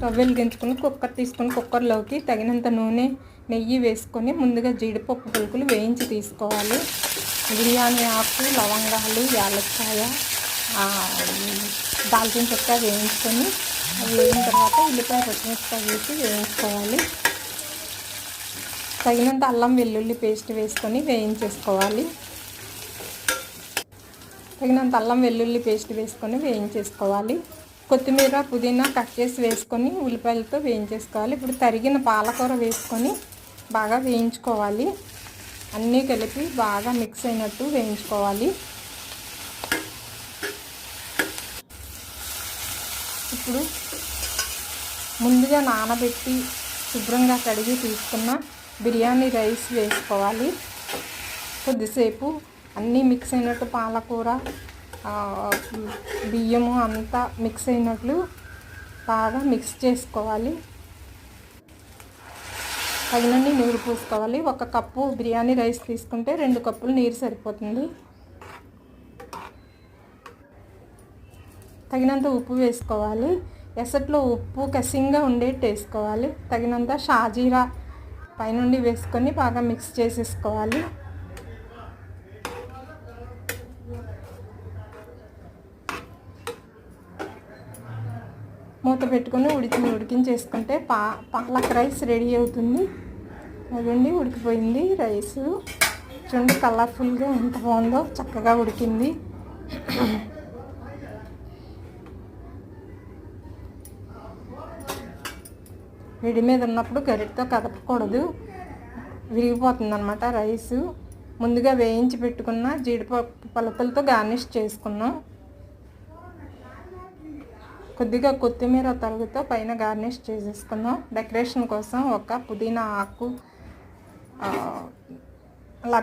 Stove వెలిగించుకుని cooker తీసుకుని కుక్కర్లోకి తగినంత నూనె నెయ్యి వేసుకొని ముందుగా జీడిపప్పు పులుకులు వేయించి తీసుకోవాలి. బిర్యానీ ఆకు లవంగాలు యాలక్కాయ దాల్చిన చెక్క వేయించుకొని అవి వేగిన తర్వాత ఉల్లిపాయ పచ్చిమిరపకాయ వేసి వేయించుకోవాలి. తగినంత అల్లం వెల్లుల్లి పేస్ట్ వేసుకొని వేయించేసుకోవాలి. తగినంత అల్లం వెల్లుల్లి పేస్ట్ వేసుకొని వేయించేసుకోవాలి. కొత్తిమీర పుదీనా కట్ చేసి వేసుకొని ఉల్లిపాయలతో వేయించేసుకోవాలి. ఇప్పుడు తరిగిన పాలకూర వేసుకొని బాగా వేయించుకోవాలి. అన్నీ కలిపి బాగా మిక్స్ అయినట్టు వేయించుకోవాలి. ఇప్పుడు ముందుగా నానబెట్టి శుభ్రంగా కడిగి తీసుకున్న బిర్యానీ రైస్ వేసుకోవాలి. కొద్దిసేపు అన్నీ మిక్స్ అయినట్టు పాలకూర బియ్యము అంతా మిక్స్ అయినట్లు బాగా మిక్స్ చేసుకోవాలి. తగినన్ని నీరు పూసుకోవాలి. ఒక కప్పు బిర్యానీ రైస్ తీసుకుంటే రెండు కప్పులు నీరు సరిపోతుంది. తగినంత ఉప్పు వేసుకోవాలి. ఎసట్లో ఉప్పు కసింగా ఉండేట్టు వేసుకోవాలి. తగినంత షాజీరా పైనుండి వేసుకొని బాగా మిక్స్ చేసేసుకోవాలి. మూత పెట్టుకొని ఉడికి ఉడికించేసుకుంటే పా పాలక్ రైస్ రెడీ అవుతుంది. అదండి ఉడికిపోయింది రైస్. చూడండి కలర్ఫుల్గా ఎంత బాగుందో చక్కగా ఉడికింది. వేడి మీద ఉన్నప్పుడు గరిటతో కదపకూడదు. విరిగిపోతుంది అనమాట రైసు. ముందుగా వేయించి పెట్టుకున్న జీడిపప్పు పలుకులతో గార్నిష్ చేసుకున్నాం. కొద్దిగా కొత్తిమీర తరుగుతో పైన గార్నిష్ చేసేసుకుందాం డెకరేషన్ కోసం ఒక పుదీనా ఆకు ఆ, అలా